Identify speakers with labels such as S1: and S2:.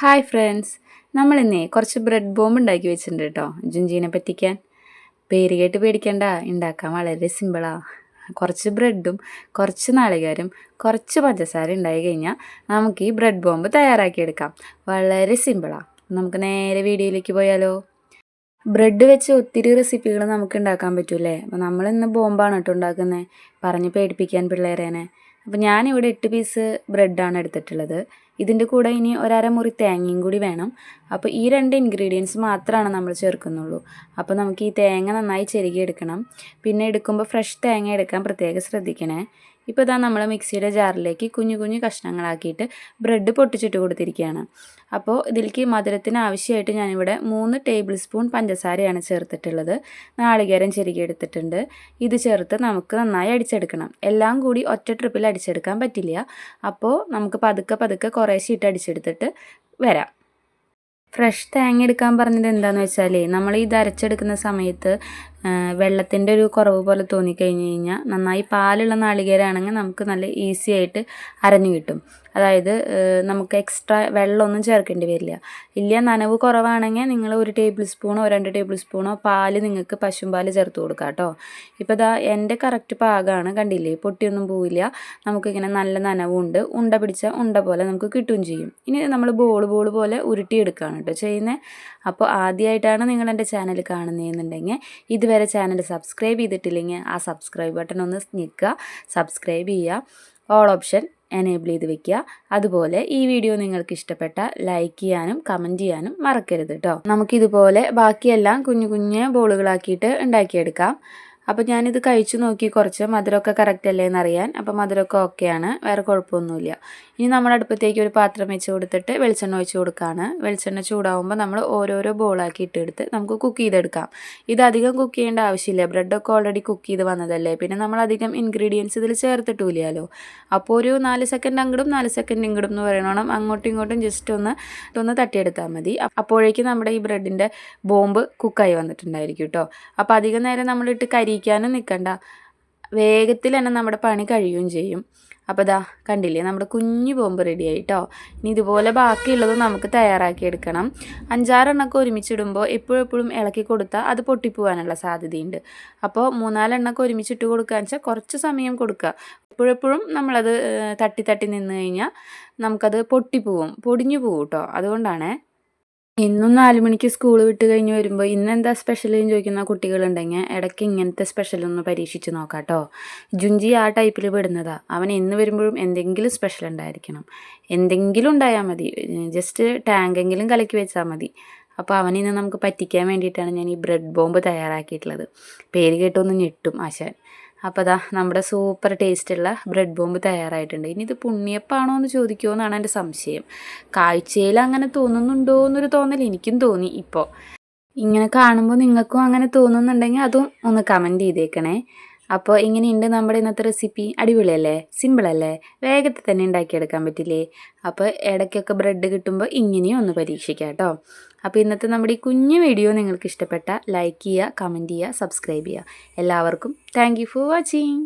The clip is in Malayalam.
S1: ഹായ് ഫ്രണ്ട്സ് നമ്മളിന്നേ കുറച്ച് ബ്രെഡ് ബോംബ് ഉണ്ടാക്കി വെച്ചിട്ടുണ്ട് കേട്ടോ ജുഞ്ചീനെ പറ്റിക്കാൻ. പേര് കേട്ട് പേടിക്കണ്ട ഉണ്ടാക്കാൻ വളരെ സിമ്പിളാണ് കുറച്ച് ബ്രെഡും കുറച്ച് നാളികേരം കുറച്ച് പഞ്ചസാര ഉണ്ടായി കഴിഞ്ഞാൽ നമുക്ക് ഈ ബ്രെഡ് ബോംബ് തയ്യാറാക്കിയെടുക്കാം. വളരെ സിമ്പിളാണ് നമുക്ക് നേരെ വീഡിയോയിലേക്ക് പോയാലോ? ബ്രെഡ് വെച്ച് ഒത്തിരി റെസിപ്പികൾ നമുക്ക് ഉണ്ടാക്കാൻ പറ്റൂലേ അപ്പോൾ നമ്മളിന്ന് ബോംബാണ് കേട്ടോ ഉണ്ടാക്കുന്നത് പറഞ്ഞ് പേടിപ്പിക്കാൻ പിള്ളേരേനെ. അപ്പോൾ ഞാനിവിടെ എട്ട് പീസ് ബ്രെഡാണ് എടുത്തിട്ടുള്ളത്. ഇതിന്റെ കൂടെ ഇനി ഒരര മുറി തേങ്ങയും കൂടി വേണം. അപ്പോൾ ഈ രണ്ട് ഇൻഗ്രീഡിയൻസ് മാത്രമാണ് നമ്മൾ ചേർക്കുന്നുള്ളൂ. അപ്പോൾ നമുക്ക് ഈ തേങ്ങ നന്നായി ചെരുകിയെടുക്കണം പിന്നെ എടുക്കുമ്പോൾ ഫ്രഷ് തേങ്ങ എടുക്കാൻ പ്രത്യേകം ശ്രദ്ധിക്കണേ. ഇപ്പോൾ ഇതാ നമ്മൾ മിക്സിയുടെ ജാറിലേക്ക് കുഞ്ഞു കുഞ്ഞു കഷ്ണങ്ങളാക്കിയിട്ട് ബ്രെഡ് പൊട്ടിച്ചിട്ട് കൊടുത്തിരിക്കുകയാണ്. അപ്പോൾ ഇതിലേക്ക് മധുരത്തിന് ആവശ്യമായിട്ട് ഞാനിവിടെ മൂന്ന് ടേബിൾ സ്പൂൺ പഞ്ചസാരയാണ് ചേർത്തിട്ടുള്ളത്. നാളികേരം ചെരുകി എടുത്തിട്ടുണ്ട്. ഇത് ചേർത്ത് നമുക്ക് നന്നായി അടിച്ചെടുക്കണം. എല്ലാം കൂടി ഒറ്റ ട്രിപ്പിൽ അടിച്ചെടുക്കാൻ പറ്റില്ല. അപ്പോൾ നമുക്ക് പതുക്കെ പതുക്കെ കുറേശ്ശെ ഇട്ട് അടിച്ചെടുത്തിട്ട് വരാം. ഫ്രഷ് തേങ്ങ എടുക്കാൻ പറഞ്ഞത് എന്താണെന്ന് വെച്ചാൽ നമ്മൾ ഇത് അരച്ചെടുക്കുന്ന സമയത്ത് വെള്ളത്തിന്റെ ഒരു കുറവ് പോലെ തോന്നിക്കഴിഞ്ഞ് കഴിഞ്ഞാൽ നന്നായി പാലുള്ള നാളികേരമാണെങ്കിൽ നമുക്ക് നല്ല ഈസി ആയിട്ട് അരഞ്ഞു കിട്ടും. അതായത് നമുക്ക് എക്സ്ട്രാ വെള്ളമൊന്നും ചേർക്കേണ്ടി വരില്ല. ഇല്ല നനവ് കുറവാണെങ്കിൽ നിങ്ങൾ ഒരു ടേബിൾ സ്പൂണോ രണ്ട് ടേബിൾ സ്പൂണോ പാൽ നിങ്ങൾക്ക് പശുമ്പാൽ ചേർത്ത് കൊടുക്കാം കേട്ടോ. ഇപ്പോൾ ഇതാ എന്റെ കറക്റ്റ് പാകമാണ് കണ്ടില്ലേ? പൊട്ടിയൊന്നും പോവില്ല. നമുക്കിങ്ങനെ നല്ല നനവുണ്ട്. ഉണ്ട പിടിച്ച ഉണ്ട പോലെ നമുക്ക് കിട്ടുകയും ചെയ്യും. ഇനി നമ്മൾ ബോൾ ബോൾ പോലെ ഉരുട്ടിയെടുക്കുകയാണ് കേട്ടോ ചെയ്യുന്നത്. അപ്പോൾ ആദ്യമായിട്ടാണ് നിങ്ങൾ എന്റെ ചാനൽ കാണുന്നതെന്നുണ്ടെങ്കിൽ ഇതുവരെ ചാനൽ സബ്സ്ക്രൈബ് ചെയ്തിട്ടില്ലെങ്കിൽ ആ സബ്സ്ക്രൈബ് ബട്ടൺ ഒന്ന് ഞെക്കുക. സബ്സ്ക്രൈബ് ചെയ്യുക. ഓൾ ഓപ്ഷൻ എനേബിൾ ചെയ്ത് വെക്കുക. അതുപോലെ ഈ വീഡിയോ നിങ്ങൾക്ക് ഇഷ്ടപ്പെട്ട ലൈക്ക് ചെയ്യാനും കമന്റ് ചെയ്യാനും മറക്കരുത് കേട്ടോ നമുക്കിതുപോലെ ബാക്കിയെല്ലാം കുഞ്ഞു കുഞ്ഞ് ബോളുകളാക്കിയിട്ട് ഉണ്ടാക്കിയെടുക്കാം. അപ്പോൾ ഞാനിത് കഴിച്ചു നോക്കി. കുറച്ച് മധുരമൊക്കെ കറക്റ്റ് അല്ലേ എന്നറിയാൻ അപ്പോൾ മധുരമൊക്കെ ഓക്കെയാണ് വേറെ കുഴപ്പമൊന്നുമില്ല. ഇനി നമ്മൾ അടുപ്പത്തേക്ക് ഒരു പാത്രം വെച്ച് കൊടുത്തിട്ട് വെളിച്ചെണ്ണ ഒഴിച്ച് കൊടുക്കുകയാണ് വെളിച്ചെണ്ണ ചൂടാവുമ്പോൾ നമ്മൾ ഓരോരോ ബോളാക്കി ഇട്ടെടുത്ത് നമുക്ക് കുക്ക് ചെയ്തെടുക്കാം. ഇത് അധികം കുക്ക് ചെയ്യേണ്ട ആവശ്യമില്ല. ബ്രെഡൊക്കെ ഓൾറെഡി കുക്ക് ചെയ്ത് വന്നതല്ലേ. പിന്നെ നമ്മൾ അധികം ഇൻഗ്രീഡിയൻസ് ഇതിൽ ചേർത്തിട്ടില്ലല്ലോ. അപ്പോൾ ഒരു നാല് സെക്കൻഡ് അങ്ങോട്ടും നാല് സെക്കൻഡ് ഇങ്ങോട്ടും എന്ന് പറയണം അങ്ങോട്ടും ഇങ്ങോട്ടും ജസ്റ്റ് ഒന്ന് ഒന്ന് തട്ടിയെടുത്താൽ മതി. അപ്പോഴേക്കും നമ്മുടെ ഈ ബ്രെഡിന്റെ ബോംബ് കുക്കായി വന്നിട്ടുണ്ടായിരിക്കും കേട്ടോ അപ്പോൾ അധികം നേരം നമ്മളിട്ട് കരിയിക്കാനും നിൽക്കണ്ട വേഗത്തിൽ തന്നെ നമ്മുടെ പണി കഴിയുകയും ചെയ്യും. അപ്പോൾ ദാ കണ്ടില്ലേ നമ്മുടെ കുഞ്ഞു ബോംബ് റെഡി ആയിട്ടോ ഇനി ഇതുപോലെ ബാക്കിയുള്ളത് നമുക്ക് തയ്യാറാക്കി എടുക്കണം. ഒരുമിച്ചിടുമ്പോൾ എപ്പോഴും എപ്പോഴും ഇളക്കി കൊടുത്താൽ അത് പൊട്ടിപ്പോവാനുള്ള സാധ്യതയുണ്ട്. അപ്പോൾ മൂന്നാലെണ്ണൊക്കെ ഒരുമിച്ചിട്ട് കൊടുക്കുക വെച്ചാൽ കുറച്ച് സമയം കൊടുക്കുക എപ്പോഴെപ്പോഴും നമ്മളത് തട്ടി തട്ടി നിന്ന് കഴിഞ്ഞാൽ നമുക്കത് പൊട്ടിപ്പോവും പൊടിഞ്ഞു പോവും കേട്ടോ അതുകൊണ്ടാണേ ഇന്നും നാല് മണിക്ക് സ്കൂൾ വിട്ട് കഴിഞ്ഞ് വരുമ്പോൾ ഇന്നെന്താ സ്പെഷ്യൽ എന്ന് ചോദിക്കുന്ന കുട്ടികളുണ്ടെങ്കിൽ ഇടയ്ക്ക് ഇങ്ങനത്തെ സ്പെഷ്യൽ ഒന്ന് പരീക്ഷിച്ച് നോക്കാം കേട്ടോ ജുഞ്ചി ആ ടൈപ്പിൽ പെടുന്നതാ. അവൻ എന്ന് വരുമ്പോഴും എന്തെങ്കിലും സ്പെഷ്യൽ ഉണ്ടായിരിക്കണം. എന്തെങ്കിലും ഉണ്ടായാൽ മതി. ജസ്റ്റ് ടാങ്കെങ്കിലും കലക്കി വെച്ചാൽ മതി. അപ്പോൾ അവനിന്ന് നമുക്ക് പറ്റിക്കാൻ വേണ്ടിയിട്ടാണ് ഞാൻ ഈ ബ്രെഡ് ബോംബ് തയ്യാറാക്കിയിട്ടുള്ളത്. പേര് കേട്ടൊന്ന് ഞെട്ടും ആശാൻ. അപ്പോൾ അതാ നമ്മുടെ സൂപ്പർ ടേസ്റ്റുള്ള ബ്രെഡ് ബോംബ് തയ്യാറായിട്ടുണ്ട്. ഇനി ഇത് പുണ്യപ്പാണോ എന്ന് ചോദിക്കുമോ എന്നാണ് എന്റെ സംശയം. കാഴ്ചയിൽ അങ്ങനെ തോന്നുന്നുണ്ടോ എന്നൊരു തോന്നൽ എനിക്കും തോന്നി ഇപ്പോൾ. ഇങ്ങനെ കാണുമ്പോൾ നിങ്ങൾക്കും അങ്ങനെ തോന്നുന്നുണ്ടെങ്കിൽ അതും ഒന്ന് കമന്റ് ചെയ്തേക്കണേ. അപ്പോൾ ഇങ്ങനെയുണ്ട് നമ്മുടെ ഇന്നത്തെ റെസിപ്പി അടിപൊളിയല്ലേ? സിമ്പിളല്ലേ വേഗത്തിൽ തന്നെ ഉണ്ടാക്കിയെടുക്കാൻ പറ്റില്ലേ? അപ്പോൾ ഇടയ്ക്കൊക്കെ ബ്രെഡ് കിട്ടുമ്പോൾ ഇങ്ങനെയും ഒന്ന് പരീക്ഷിക്കാം കേട്ടോ. അപ്പോൾ ഇന്നത്തെ നമ്മുടെ ഈ കുഞ്ഞു വീഡിയോ നിങ്ങൾക്ക് ഇഷ്ടപ്പെട്ട ലൈക്ക് ചെയ്യുക കമന്റ് ചെയ്യുക സബ്സ്ക്രൈബ് ചെയ്യുക. എല്ലാവർക്കും താങ്ക് ഫോർ വാച്ചിങ്